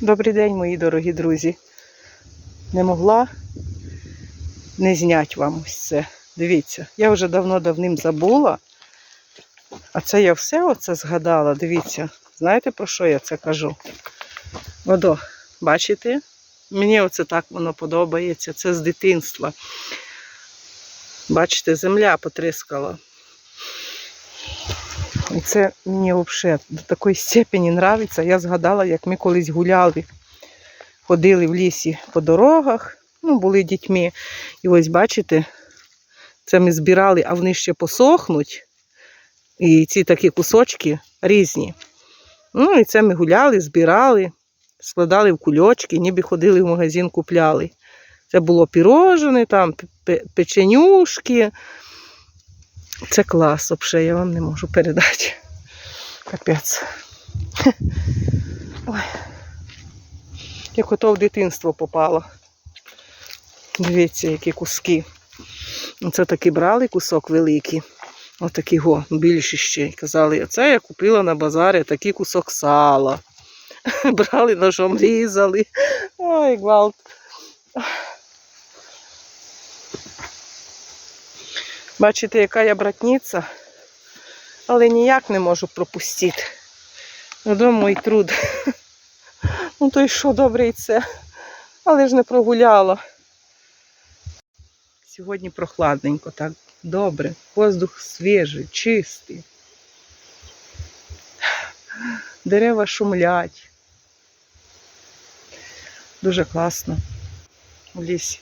Добрий день, мої дорогі друзі. Не могла не зняти вам ось це. Дивіться, я вже давно-давним забула. А це я все оце згадала. Дивіться, знаєте про що я це кажу? Водо, бачите? Мені оце так воно подобається. Це з дитинства. Бачите, земля потріскала. І це мені взагалі до такої степені подобається. Я згадала, як ми колись гуляли, ходили в лісі по дорогах, ну, були дітьми. І ось бачите, це ми збирали, а вони ще посохнуть. І ці такі кусочки різні. Ну, і це ми гуляли, збирали, складали в кульочки, ніби ходили в магазин, купляли. Це було пірожне, там печенюшки. Це клас, взагалі, я вам не можу передати. Капець. Ой. Як ото в дитинство попало. Дивіться, які куски. Це таки брали кусок великий. Отакі го, більші ще. Казали, оце я купила на базарі такий кусок сала. Брали ножом, різали. Ой, гвалт. Бачите, яка я братниця, але ніяк не можу пропустити. Додому мій труд. Ну то й що добре і це. Але ж не прогуляла. Сьогодні прохладненько, так добре. Воздух свіжий, чистий. Дерева шумлять. Дуже класно в лісі.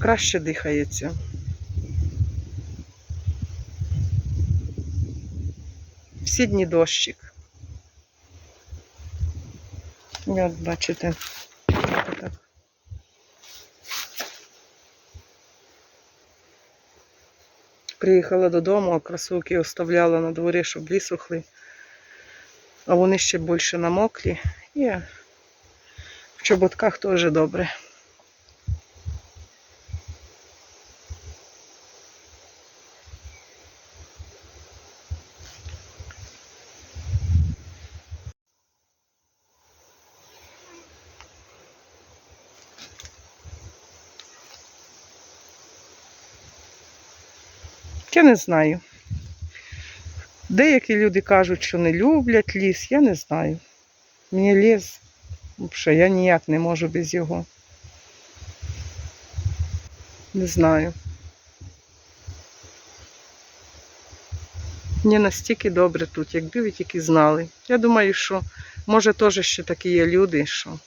Краще дихається. Всі дні дощик. От бачите. отак. Приїхала додому, а кросовки оставляла на дворі, щоб висохли. А вони ще більше намоклі. І в чоботках теж добре. Не знаю. Деякі люди кажуть, що не люблять ліс, я не знаю. Мені ліс, взагалі, я ніяк не можу без його. Не знаю. Мені настільки добре тут, якби ви тільки знали. Я думаю, що може теж ще такі є люди, що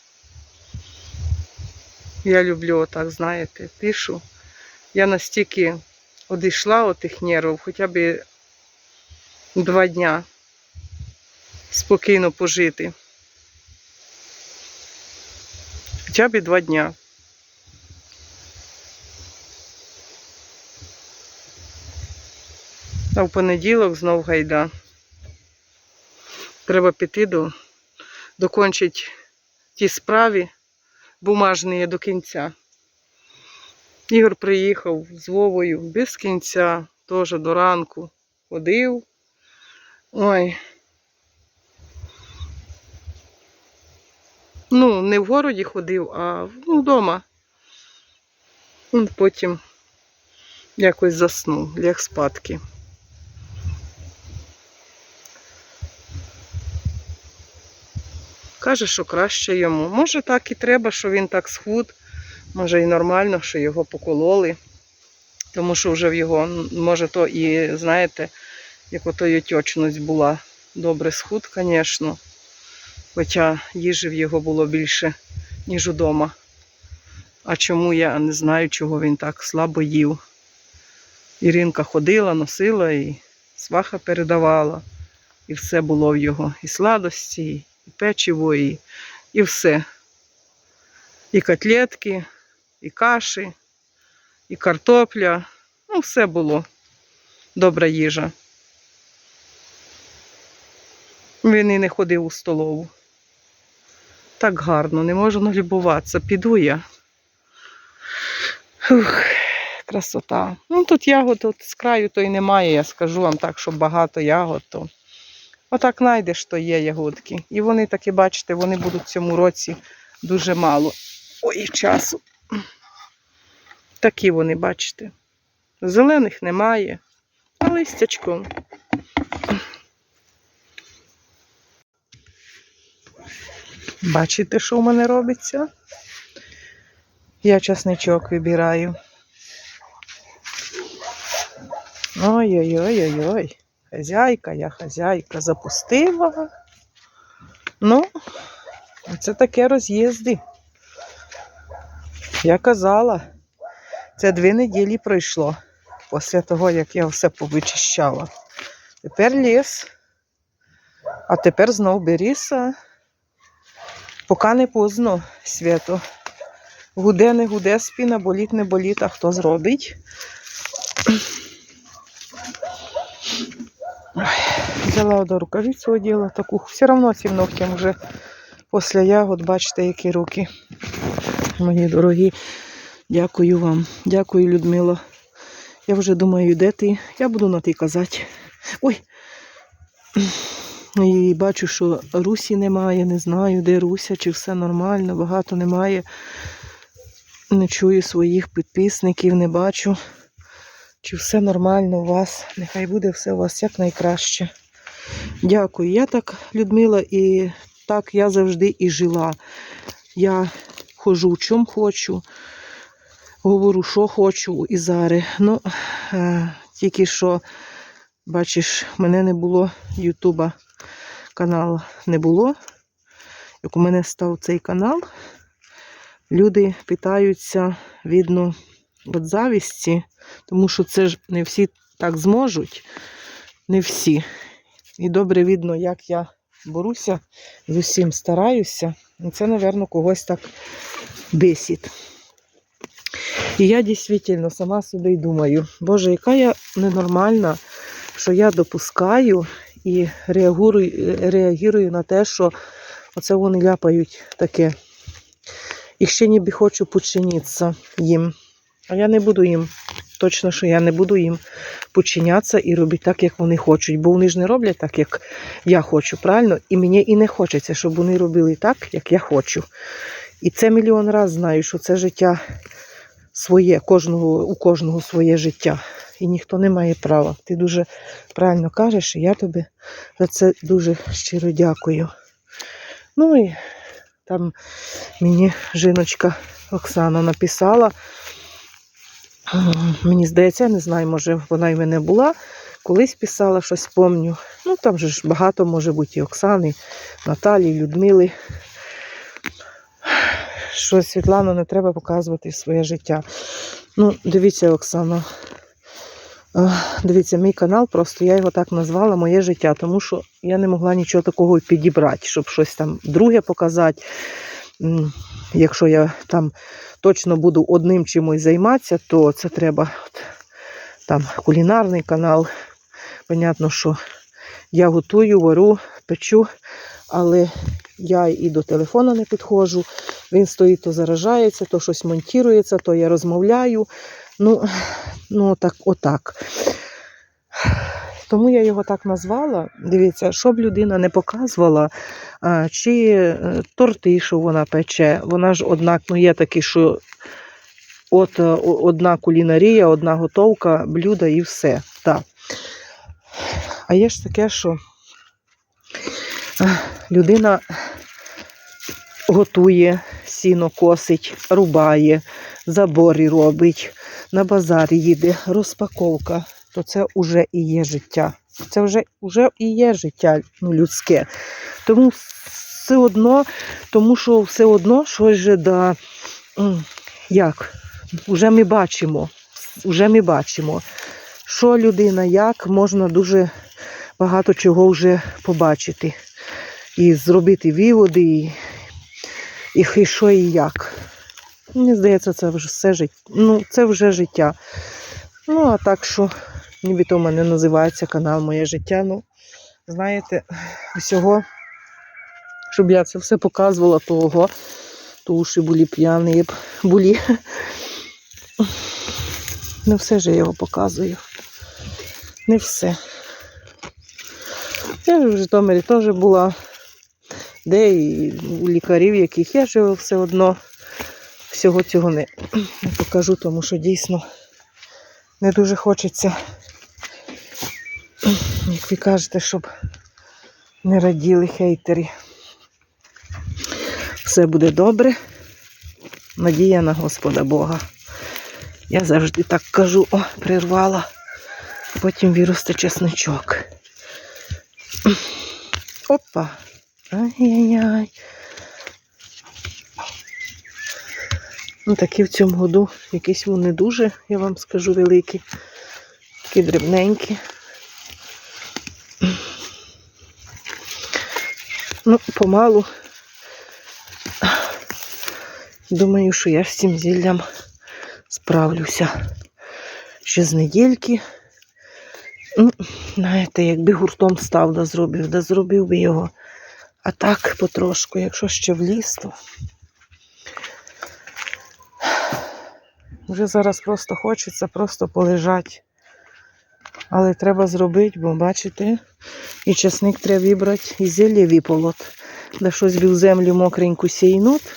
я люблю отак, знаєте, тишу. Я настільки одійшла від тих нервів хоча б два дня спокійно пожити. Хоча б два дня. А в понеділок знов гайда. Треба піти до докончити ті справи бумажні до кінця. Ігор приїхав з Вовою без кінця, теж до ранку ходив. Ой. Ну, не в городі ходив, а ну, вдома. Він потім якось заснув, ляг спадки. Каже, що краще йому. Може, так і треба, що він так схуд. Може і нормально, що його покололи. Тому що вже в його, може, то і, знаєте, як ото отечність була. Добре схуд, звісно. Хоча їжі в його було більше, ніж удома. А чому я не знаю, чого він так слабо їв. Іринка ходила, носила і сваха передавала. І все було в його. І сладості, і печиво, і, і все. І котлетки, і каші, і картопля. Ну, все було. Добра їжа. Він і не ходив у столову. Так гарно, не можу налюбуватися. Піду я. Ух, красота. Ну тут ягод от з краю то й немає, я скажу вам так, що багато ягод, то Отак знайдеш, то є ягодки. І вони таки, бачите, вони будуть в цьому році дуже мало. Ой, часу. Такі вони, бачите. Зелених немає, а листячком. Бачите, що в мене робиться? Я часничок вибираю. Ой-ой-ой-ой-ой. Хазяйка, я хазяйка запустила. Ну, це таке роз'їзди. Я казала, це дві неділі пройшло після того, як я все повичищала. Тепер ліс, а тепер знов беріса. Поки не поздно свято. Гуде, не гуде, спіна, боліт, не боліт, а хто зробить? Ой, Взяла до рукавицю оділа таку. Все одно цим ногтям вже після ягод, бачите, які руки. Мої дорогі, дякую вам. Дякую, Людмила. Я вже думаю, де ти? Я буду на ти казати. Ой. І бачу, що Русі немає, не знаю, де Руся, чи все нормально, багато немає. Не чую своїх підписників, не бачу. Чи все нормально у вас? Нехай буде все у вас якнайкраще. Дякую. Я так, Людмила, і так я завжди і жила. Я ходжу в чому хочу, говорю, що хочу і зараз. Ну, е, тільки що, бачиш, мене не було Ютуба каналу не було. Як у мене став цей канал, люди питаються, видно, від завісті, тому що це ж не всі так зможуть, не всі. І добре видно, як я борюся, з усім стараюся. І це, мабуть, когось так бесить. І я дійсно сама собі думаю, Боже, яка я ненормальна, що я допускаю і реагую, реагую на те, що оце вони ляпають таке. І ще ніби хочу починитися їм. А я не буду їм. Точно, що я не буду їм починятися і робити так, як вони хочуть. Бо вони ж не роблять так, як я хочу, правильно? І мені і не хочеться, щоб вони робили так, як я хочу. І це мільйон разів знаю, що це життя своє, кожного, у кожного своє життя. І ніхто не має права. Ти дуже правильно кажеш, і я тобі за це дуже щиро дякую. Ну і там мені жіночка Оксана написала. Мені здається, я не знаю, може вона й мене була. Колись писала щось помню. Ну там же ж багато може бути і Оксани, Наталі, Людмили. Що Світлану не треба показувати своє життя. Ну, дивіться, Оксана. Дивіться, мій канал, просто я його так назвала Моє життя, тому що я не могла нічого такого підібрати, щоб щось там друге показати. Якщо я там точно буду одним чимось займатися, то це треба там кулінарний канал. Понятно, що я готую, вару, печу, але я і до телефону не підходжу. Він стоїть, то заражається, то щось монтується, то я розмовляю. Ну, ну так, отак. Тому я його так назвала. Дивіться, щоб людина не показувала, чи е, торти, що вона пече. Вона ж однак, ну є такі, що от е, одна кулінарія, одна готовка, блюда і все. Так. А є ж таке, що е, людина готує, сіно косить, рубає, забори робить, на базар їде, розпаковка, то це вже і є життя. Це вже, вже і є життя ну, людське. Тому все одно, тому що все одно щось же да, як, вже ми бачимо, вже ми бачимо, що людина, як можна дуже багато чого вже побачити. І зробити виводи, і, і, і що і як. Мені здається, це вже все життя. Ну, це вже життя. Ну, а так що, нібито в мене називається канал Моє життя. Ну, знаєте, усього, щоб я це все показувала, того, то уші були п'яні були. Не все ж я його показую. Не все. Я ж в Житомирі теж була, де і у лікарів, яких я живу, все одно всього цього не покажу, тому що дійсно не дуже хочеться, як ви кажете, щоб не раділи хейтері. Все буде добре. Надія на Господа Бога. Я завжди так кажу, о, прирвала, потім виросте чесночок. Опа. Ай-яй-яй. Ну, такі в цьому году якісь вони дуже, я вам скажу, великі. Такі дрібненькі. Ну, помалу. Думаю, що я з цим зіллям справлюся. Ще з недільки. Ну, знаєте, якби гуртом став, да зробив, да зробив би його. А так потрошку, якщо ще в ліс, то вже зараз просто хочеться просто полежати. Але треба зробити, бо бачите, і часник треба вибрати, і зілля виполот. Да щось би землю мокреньку сійнуть.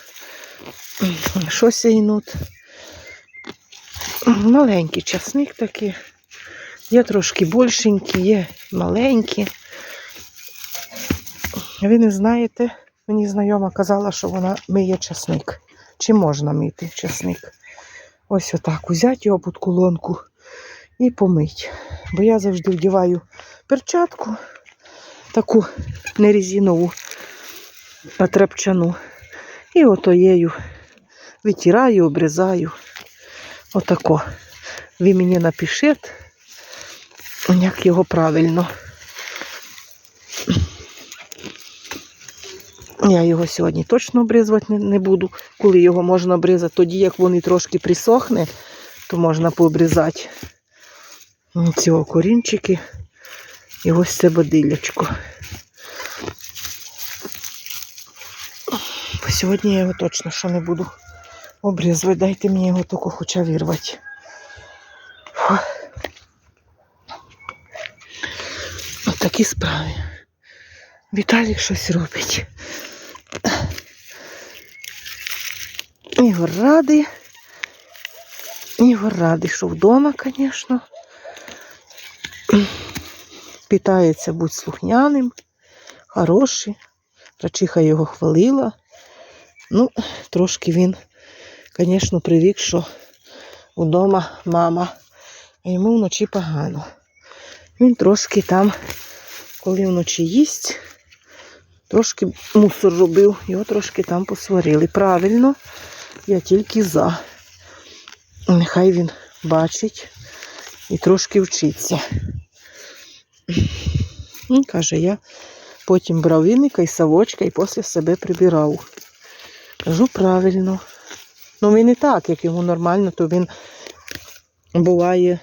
Що сійнуть? Маленький часник такий. Є трошки більшенькі, є маленькі. Ви не знаєте, мені знайома казала, що вона миє часник. Чи можна мити часник? Ось отак взяти його під колонку і помить. Бо я завжди вдіваю перчатку, таку не резинову. І отоєю витираю, обрізаю. Отако. Ви мені напишіть, як його правильно. Я його сьогодні точно обрізувати не буду. Коли його можна обрізати, тоді як вони трошки присохне, то можна пообрізати ці корінчики і ось це бодилячко. Бо Сьогодні я його точно що не буду обрізувати. Дайте мені його тільки хоча вирвати. Фу. Ось такі справи. Віталік щось робить. Ігор радий. Ігор радий, що вдома, звісно. Питається бути слухняним, хороший. Рачиха його хвалила. Ну, трошки він, звісно, привик, що вдома мама, а йому вночі погано. Він трошки там, коли вночі їсть, трошки мусор робив, його трошки там посварили. Правильно, я тільки за. Нехай він бачить і трошки вчиться. Каже, я потім брав віника і совочка і після себе прибирав. Кажу правильно. Ну він і так, як йому нормально, то він буває,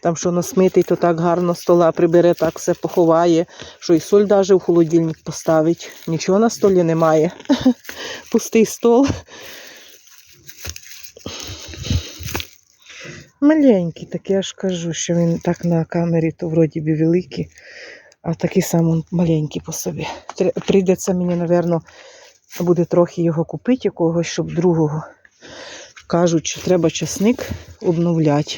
там що насмитий, то так гарно стола прибере, так все поховає, що і соль навіть в холодильник поставить. Нічого на столі немає. Пустий стол. Маленький, так я ж кажу, що він так на камері, то вроді би великий, а такий сам он маленький по собі. Прийдеться мені, напевно, буде трохи його купити, якогось, щоб другого. Кажуть, що треба часник обновляти.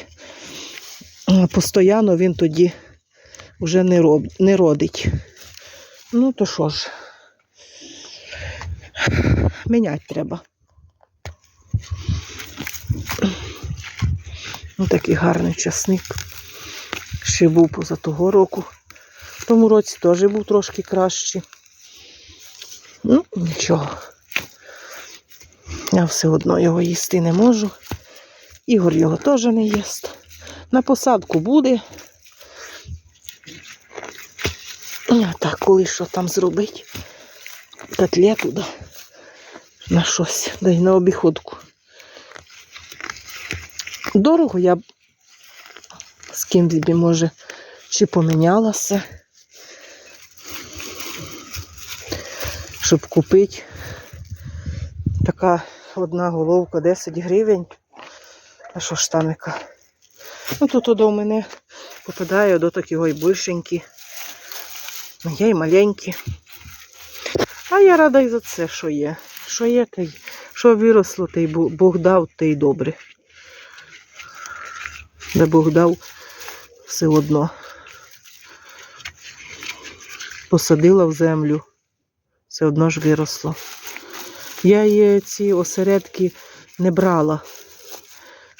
Постоянно він тоді вже не, роб... не родить. Ну, то що ж, міняти треба. Ну, такий гарний часник. Ще був поза того року. В тому році теж був трошки кращий. Ну, нічого. Я все одно його їсти не можу. Ігор його теж не їсть. На посадку буде. А так, коли що там зробити? Котлету, да. На щось, да й на обіходку. Дорого я б з ким б, може, чи помінялася, щоб купити. Така одна головка 10 гривень. А що ж там яка? Ну тут до мене попадає до такого і більшенькі. Ну, Є і маленькі. А я рада і за це, що є. Що є, те й- що виросло, те й Бог дав, те й добре. Де Бог дав, все одно. Посадила в землю, все одно ж виросло. Я її ці осередки не брала.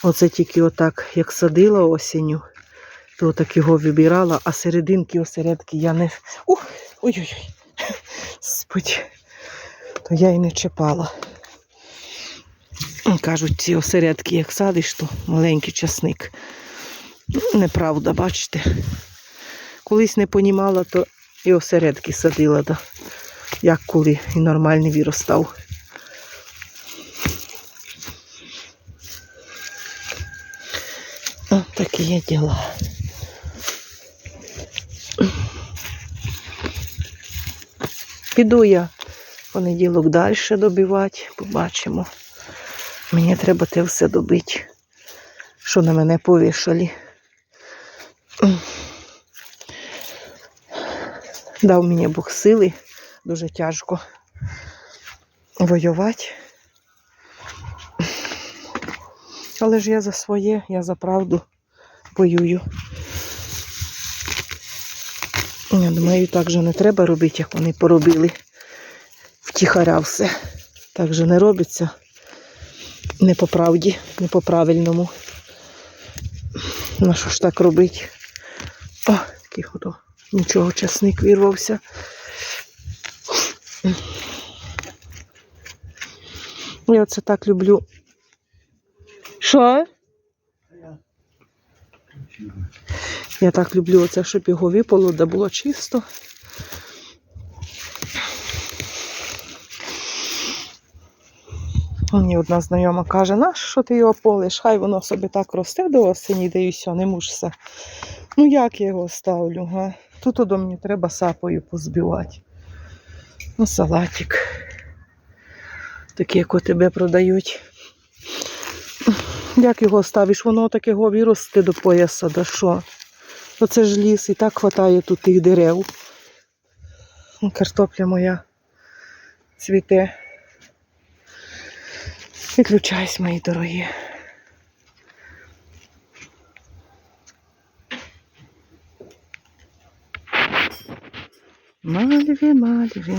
Оце тільки отак, як садила осінню, то так його вибирала, а серединки осередки я не. Ой-ой-ой. Господи. То я і не чіпала. Кажуть, ці осередки, як садиш, то маленький часник. Неправда, бачите. Колись не понімала, то і осередки садила, да. як коли і нормальний виростав. От такі є діла. Піду я понеділок далі добивати, побачимо. Мені треба те все добити, що на мене повішали. Дав мені Бог сили, дуже тяжко воювати. Але ж я за своє, я за правду воюю. Я думаю, так же не треба робити, як вони поробили. Втіхаря все. Так же не робиться. Не по правді, не по правильному. На що ж так робить? О, який худо. Нічого, часник вирвався. Я оце так люблю. Що? Я так люблю оце, щоб його випало, де було чисто. Мені одна знайома каже, на що ти його полиш? Хай воно собі так росте до осені, де і все, не мушся. Ну як я його ставлю? Га? Тут до мені треба сапою позбивати. Ну, салатик. Такий, як у тебе продають. Як його ставиш? Воно так його виросте до пояса, да що? Оце ж ліс, і так хватає тут тих дерев. Ну, Картопля моя цвіте. Виключайся, мої дорогі. Маліві, маліві.